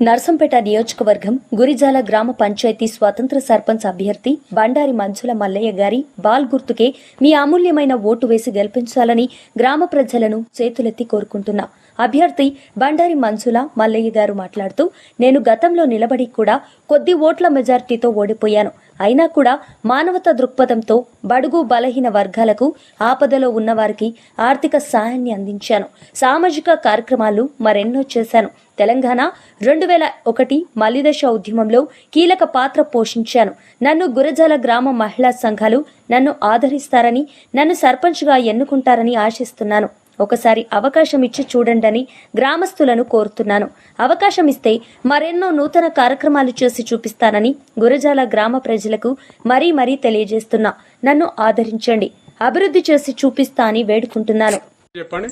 నర్సంపేట నియోజకవర్గం గురిజాల గ్రామ పంచాయతీ స్వతంత్ర సర్పంచ్ అభ్యర్థి బండారి మంచుల మల్లయ్య గారి బాల్ గుర్తుకే మీ అమూల్యమైన ఓటు వేసి గెలిపించాలని గ్రామ ప్రజలను చేతులెత్తి కోరుకుంటున్నా. అభ్యర్థి బండారి మంచుల మల్లయ్య గారు మాట్లాడుతూ నేను గతంలో నిలబడి కూడా కొద్ది ఓట్ల మెజార్టీతో ఓడిపోయాను. అయినా కూడా మానవత దృక్పథంతో బడుగు బలహీన వర్గాలకు ఆపదలో ఉన్నవారికి ఆర్థిక సాయాన్ని అందించాను. సామాజిక కార్యక్రమాలు మరెన్నో చేశాను. తెలంగాణ రెండు వేల ఒకటి మలిదశ ఉద్యమంలో కీలక పాత్ర పోషించాను. నన్ను గురజాల గ్రామ మహిళా సంఘాలు నన్ను ఆదరిస్తారని నన్ను సర్పంచ్గా ఎన్నుకుంటారని ఆశిస్తున్నాను. ఒకసారి అవకాశం ఇచ్చి చూడండని గ్రామస్తులను కోరుతున్నాను. అవకాశం ఇస్తే మరెన్నో నూతన కార్యక్రమాలు చేసి చూపిస్తానని గురజాల గ్రామ ప్రజలకు మరీ మరీ తెలియజేస్తున్నా. నన్ను ఆదరించండి. అభివృద్ధి చేసి చూపిస్తా అని వేడుకుంటున్నాను. చెప్పండి.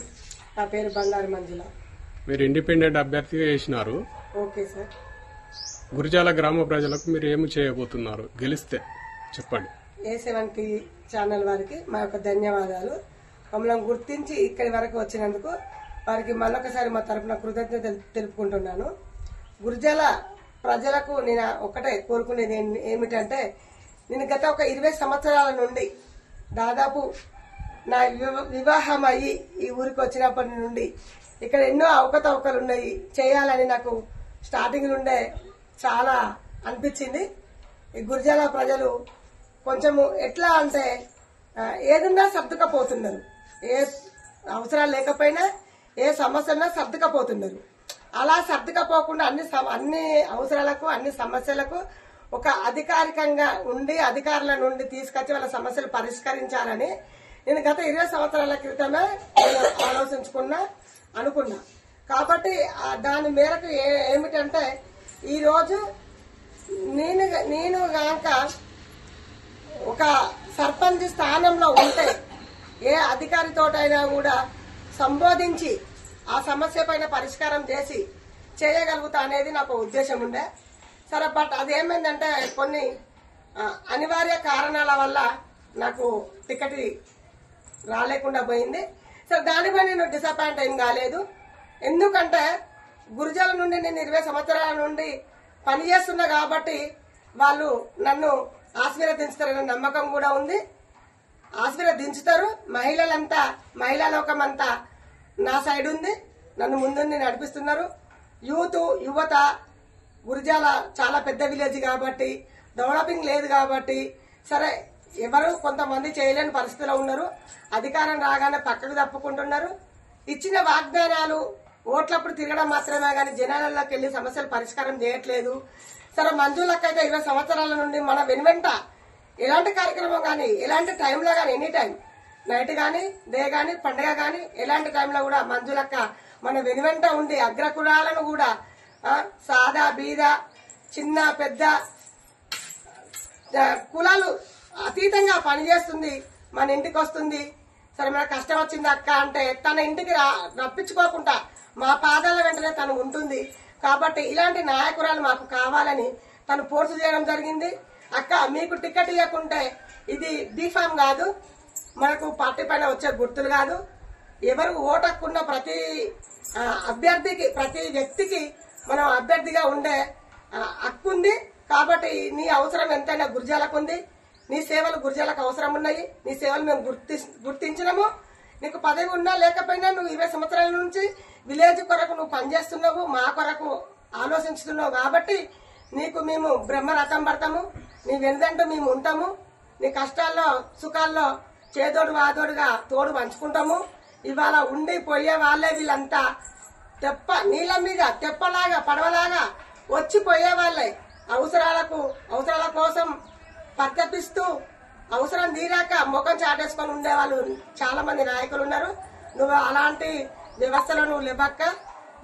నా పేరు బండారి మంజుల. మీరు ఇండిపెండెంట్ అభ్యర్థిగా చేసినారు. Okay sir. గురిజాల గ్రామ ప్రజలకు మీరు ఏమి చేయబోతున్నారు? గెలిస్తే చెప్పండి. ఏ సెవెన్ టీ ఛానల్ వారికి మా యొక్క ధన్యవాదాలు. మమ్మల్ని గుర్తించి ఇక్కడి వరకు వచ్చినందుకు వారికి మళ్ళొకసారి మా తరపున కృతజ్ఞత తెలుపుకుంటున్నాను. గురిజాల ప్రజలకు నేను ఒకటే కోరుకునేది ఏమిటంటే నేను గత ఒక ఇరవై సంవత్సరాల నుండి దాదాపు నా వివాహం అయ్యి ఈ ఊరికి వచ్చినప్పటి నుండి ఇక్కడ ఎన్నో అవకతవకలు ఉన్నాయి. చేయాలని నాకు స్టార్టింగ్ నుండే చాలా అనిపించింది. ఈ గురిజాల ప్రజలు కొంచెము ఎట్లా అంటే ఏదన్నా ఏదున్నా సర్దుకపోతున్నారు. ఏ అవసరాలు లేకపోయినా ఏ సమస్య సర్దుకపోతున్నారు. అలా సర్దుకపోకుండా అన్ని అన్ని అవసరాలకు అన్ని సమస్యలకు ఒక అధికారికంగా ఉండి అధికారుల నుండి తీసుకొచ్చి వాళ్ళ సమస్యలు పరిష్కరించాలని నేను గత ఇరవై సంవత్సరాల క్రితమే ఆలోచించుకున్నా అనుకున్నా. కాబట్టి దాని మేరకు ఏ- ఏమిటంటే ఈరోజు నేను నేను కనుక ఒక సర్పంచ్ స్థానంలో ఉంటే ఏ అధికారితోటైనా కూడా సంబోధించి ఆ సమస్య పైన పరిష్కారం చేసి చేయగలుగుతా అనేది నాకు ఉద్దేశం ఉండే. సరే బట్ అదేమైందంటే కొన్ని అనివార్య కారణాల వల్ల నాకు టికెట్ రాలేకుండా పోయింది. సరే దానిపై నేను డిసప్పాయింట్ ఏం కాలేదు. ఎందుకంటే గురుజాల నుండి నేను ఇరవై సంవత్సరాల నుండి పనిచేస్తున్నా కాబట్టి వాళ్ళు నన్ను ఆశీర్వదించుతారనే నమ్మకం కూడా ఉంది. ఆశీర్వదించుతారు మహిళలంతా మహిళా లోకం అంతా నా సైడ్ ఉంది. నన్ను ముందుండి నడిపిస్తున్నారు. యూత్ యువత గురిజాల చాలా పెద్ద విలేజ్ కాబట్టి డెవలపింగ్ లేదు కాబట్టి సరే ఎవరు కొంతమంది చేయలేని పరిస్థితిలో ఉన్నారు. అధికారం రాగానే పక్కకు తప్పుకుంటున్నారు. ఇచ్చిన వాగ్దానాలు ఓట్లప్పుడు తిరగడం మాత్రమే కానీ జనాలలోకి వెళ్ళి సమస్యలు పరిష్కారం చేయట్లేదు. సరే మంజులకైతే ఇరవై సంవత్సరాల నుండి మన వెనువెంట ఎలాంటి కార్యక్రమం కానీ ఎలాంటి టైంలో కానీ ఎనీ టైం నైట్ కానీ డే కానీ పండగ కానీ ఎలాంటి టైంలో కూడా మంజులక్క మన వెనువెంట ఉండి అగ్రకులాలను కూడా సాదా బీద చిన్న పెద్ద కులాలు అతీతంగా పనిచేస్తుంది మన ఇంటికి వస్తుంది. సరే మన కష్టం వచ్చింది అక్క అంటే తన ఇంటికి రా రప్పించుకోకుండా మా పాదాల వెంటనే తను ఉంటుంది. కాబట్టి ఇలాంటి నాయకురాలు మాకు కావాలని తను ఫోర్స్ చేయడం జరిగింది. అక్క మీకు టికెట్ ఇవ్వకుంటే ఇది బీఫామ్ కాదు. మనకు పార్టీ పైన వచ్చే గుర్తులు కాదు. ఎవరు ఓటక్కున్న ప్రతి అభ్యర్థికి ప్రతి వ్యక్తికి మనం అభ్యర్థిగా ఉండే హక్కుంది హక్కు ఉంది. కాబట్టి నీ అవసరం ఎంతైనా గుర్జాలకు ఉంది. నీ సేవలు గుర్జాలకు అవసరం ఉన్నాయి. నీ సేవలు మేము గుర్తి గుర్తించినము. నీకు పదవి ఉన్నా లేకపోయినా నువ్వు ఇరవై సంవత్సరాల నుంచి విలేజ్ కొరకు నువ్వు పనిచేస్తున్నావు మా కొరకు ఆలోచించుతున్నావు కాబట్టి నీకు మేము బ్రహ్మరథం పడతాము నీ వెనుదంటూ మేము ఉంటాము నీ కష్టాల్లో సుఖాల్లో చేదోడు వాదోడుగా తోడు పంచుకుంటాము. ఇవాళ ఉండి పోయే వాళ్ళే వీళ్ళంతా. తెప్ప నీళ్ళ మీద తెప్పలాగా పడవలాగా వచ్చి పోయే వాళ్ళే. అవసరాలకు అవసరాల కోసం పత్తపిస్తూ అవసరం తీరాక ముఖం చాటేసుకొని ఉండేవాళ్ళు చాలా మంది నాయకులు ఉన్నారు. నువ్వు అలాంటి వ్యవస్థలో నువ్వు లేవక్క.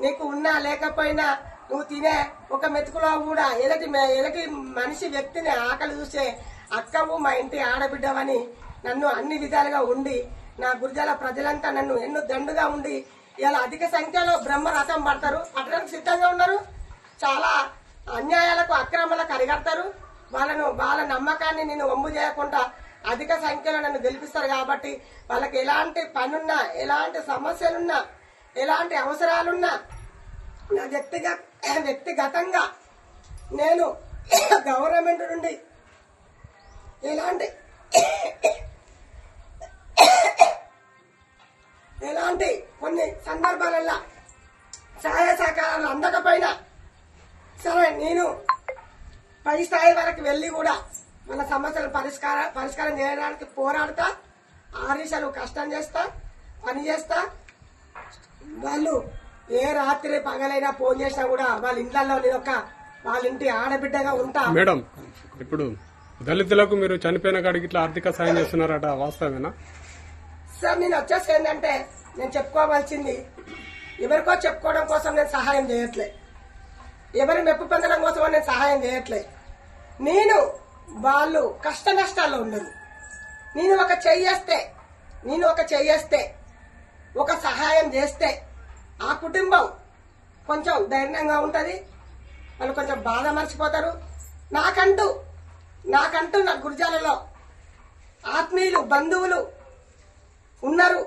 నీకు ఉన్నా లేకపోయినా నువ్వు తినే ఒక మెతుకులో కూడా ఎలాంటి ఎలాంటి మనిషి వ్యక్తిని ఆకలి చూసే అక్కవు మా ఇంటి ఆడబిడ్డవని నన్ను అన్ని విధాలుగా ఉండి నా గురిజాల ప్రజలంతా నన్ను ఎన్నో దండుగా ఉండి ఇలా అధిక సంఖ్యలో బ్రహ్మరథం పడతారు. పట్టడానికి సిద్ధంగా ఉన్నారు. చాలా అన్యాయాలకు అక్రమాలకు అరిగడతారు వాళ్ళను వాళ్ళ నమ్మకాన్ని నేను ఒమ్ము చేయకుండా అధిక సంఖ్యలో నన్ను గెలిపిస్తారు కాబట్టి వాళ్ళకి ఎలాంటి పనున్నా ఎలాంటి సమస్యలున్నా ఎలాంటి అవసరాలున్నా నా వ్యక్తిగత వ్యక్తిగతంగా నేను గవర్నమెంట్ నుండి ఎలాంటి ఎలాంటి కొన్ని సందర్భాలలో సహాయ సహకారాలు అందకపోయినా సరే నేను పై స్థాయి వరకు వెళ్ళి కూడా మన సమస్యలు పరిష్కార పరిష్కారం చేయడానికి పోరాడతా ఆరీషలు కష్టం చేస్తా పని చేస్తా వాళ్ళు ఏ రాత్రి పగలైనా ఫోన్ చేసినా కూడా వాళ్ళ ఇండ్లలో నేను ఒక వాళ్ళ ఇంటి ఆడబిడ్డగా ఉంటా. మేడం ఇప్పుడు దళితులకు మీరు చనిపోయిన కాడికి ఇట్లా ఆర్థిక సాయం చేస్తున్నారట వాస్తవేనా సార్ నేను వచ్చేసి ఏంటంటే నేను చెప్పుకోవాల్సింది ఎవరికో చెప్పుకోవడం కోసం నేను సహాయం చేయట్లే. ఎవరి మెప్పు పొందడం కోసం నేను సహాయం చేయట్లే. నేను వాళ్ళు కష్ట నష్టాల్లో ఉండరు నేను ఒక చెయ్యేస్తే నేను ఒక చెయ్యేస్తే ఒక సహాయం చేస్తే ఆ కుటుంబం కొంచెం ధైర్యంగా ఉంటుంది. వాళ్ళు కొంచెం బాధ మర్చిపోతారు. నాకంటూ నాకంటూ నా గురిజాలలో ఆత్మీయులు బంధువులు ఉన్నారు.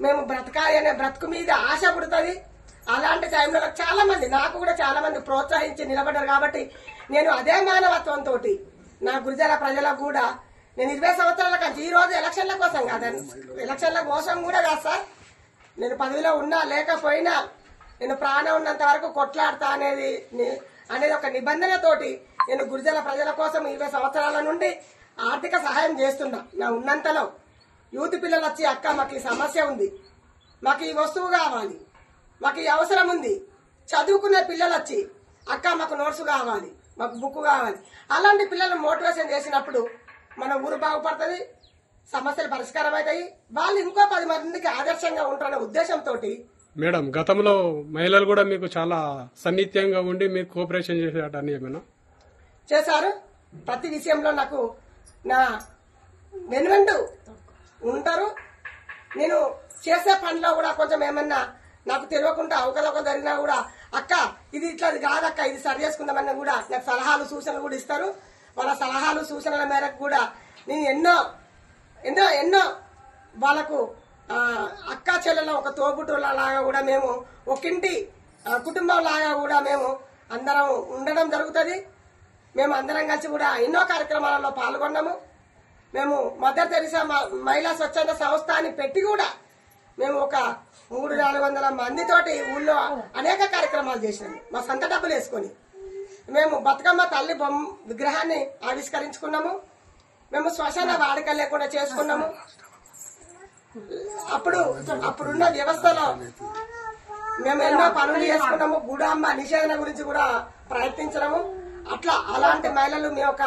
మేము బ్రతకాలి అనే బ్రతుకు మీద ఆశ పుడుతుంది. అలాంటి టైంలో చాలా మంది నాకు కూడా చాలా మంది ప్రోత్సహించి నిలబడ్డారు కాబట్టి నేను అదే మానవత్వంతో నా గురిజాల ప్రజలకు కూడా నేను ఇరవై సంవత్సరాల కంచి ఈ రోజు ఎలక్షన్ల కోసం కాదండి ఎలక్షన్ల కోసం కూడా కాదు సార్. నేను పదవిలో ఉన్నా లేకపోయినా నేను ప్రాణం ఉన్నంత వరకు కొట్లాడతా అనేది అనేది ఒక నిబంధనతోటి నేను గురిజన ప్రజల కోసం ఇరవై సంవత్సరాల నుండి ఆర్థిక సహాయం చేస్తున్నా. నా ఉన్నంతలో యూత్ పిల్లలు వచ్చి అక్క మాకు ఈ సమస్య ఉంది. మాకు ఈ వస్తువు కావాలి. మాకు ఈ అవసరం ఉంది. చదువుకునే పిల్లలు వచ్చి అక్క మాకు నోట్స్ కావాలి. మాకు బుక్ కావాలి. అలాంటి పిల్లలు మోటివేషన్ చేసినప్పుడు మన ఊరు బాగుపడుతుంది సమస్యలు పరిష్కారం అవుతాయి వాళ్ళు ఇంకో పది మందికి ఆదర్శంగా ఉంటారనే ఉద్దేశంతో మేడం గతంలో మహిళలు కూడా మీకు చాలా సన్నిహిత్యంగా ఉండి మీకు కోఆపరేషన్ చేసేట అని ఏమైనా? చేశారు. ప్రతి విషయంలో నాకు నా వెనువెండు ఉంటారు. నేను చేసే పనిలో కూడా కొంచెం ఏమన్నా నాకు తెలియకుండా అవకతవక జరిగినా కూడా అక్క ఇది ఇట్లా కాదక్క ఇది సరి చేసుకుందామని కూడా నాకు సలహాలు సూచనలు కూడా ఇస్తారు. వాళ్ళ సలహాలు సూచనల మేరకు కూడా నేను ఎన్నో ఎన్నో ఎన్నో వాళ్ళకు అక్క చెల్లెల ఒక తోబుట్టుల లాగా కూడా మేము ఒకింటి ఆ, కుటుంబం లాగా కూడా మేము అందరం ఉండడం జరుగుతుంది. మేము అందరం కలిసి కూడా ఎన్నో కార్యక్రమాలలో పాల్గొన్నాము. మేము మదర్ తెరిసా మ- మహిళా స్వచ్ఛంద సంస్థ అని పెట్టి కూడా మేము ఒక మూడు నాలుగు వందల మందితోటి ఊళ్ళో అనేక కార్యక్రమాలు చేసినాము మా సొంత డబ్బులు వేసుకొని. మేము బతుకమ్మ తల్లి బొమ్మ విగ్రహాన్ని ఆవిష్కరించుకున్నాము. మేము శ్మశాన వాడక లేకుండా చేసుకున్నాము. అప్పుడు అప్పుడున్న వ్యవస్థలో మేము ఎన్నో పనులు చేసుకున్నాము. గుడాంబ నిషేధన గురించి కూడా ప్రయత్నించడము. అట్లా అలాంటి మహిళలు మేము ఒక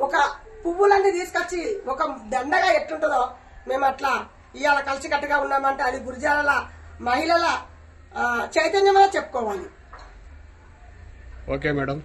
ఒక పువ్వులన్నీ తీసుకొచ్చి ఒక దండగా ఎట్లుంటుందో మేము అట్లా ఇవాళ కలిసికట్టుగా ఉన్నామంటే అది గురిజాల మహిళల ఆ, చైతన్యమే చెప్పుకోవాలి. Okay madam.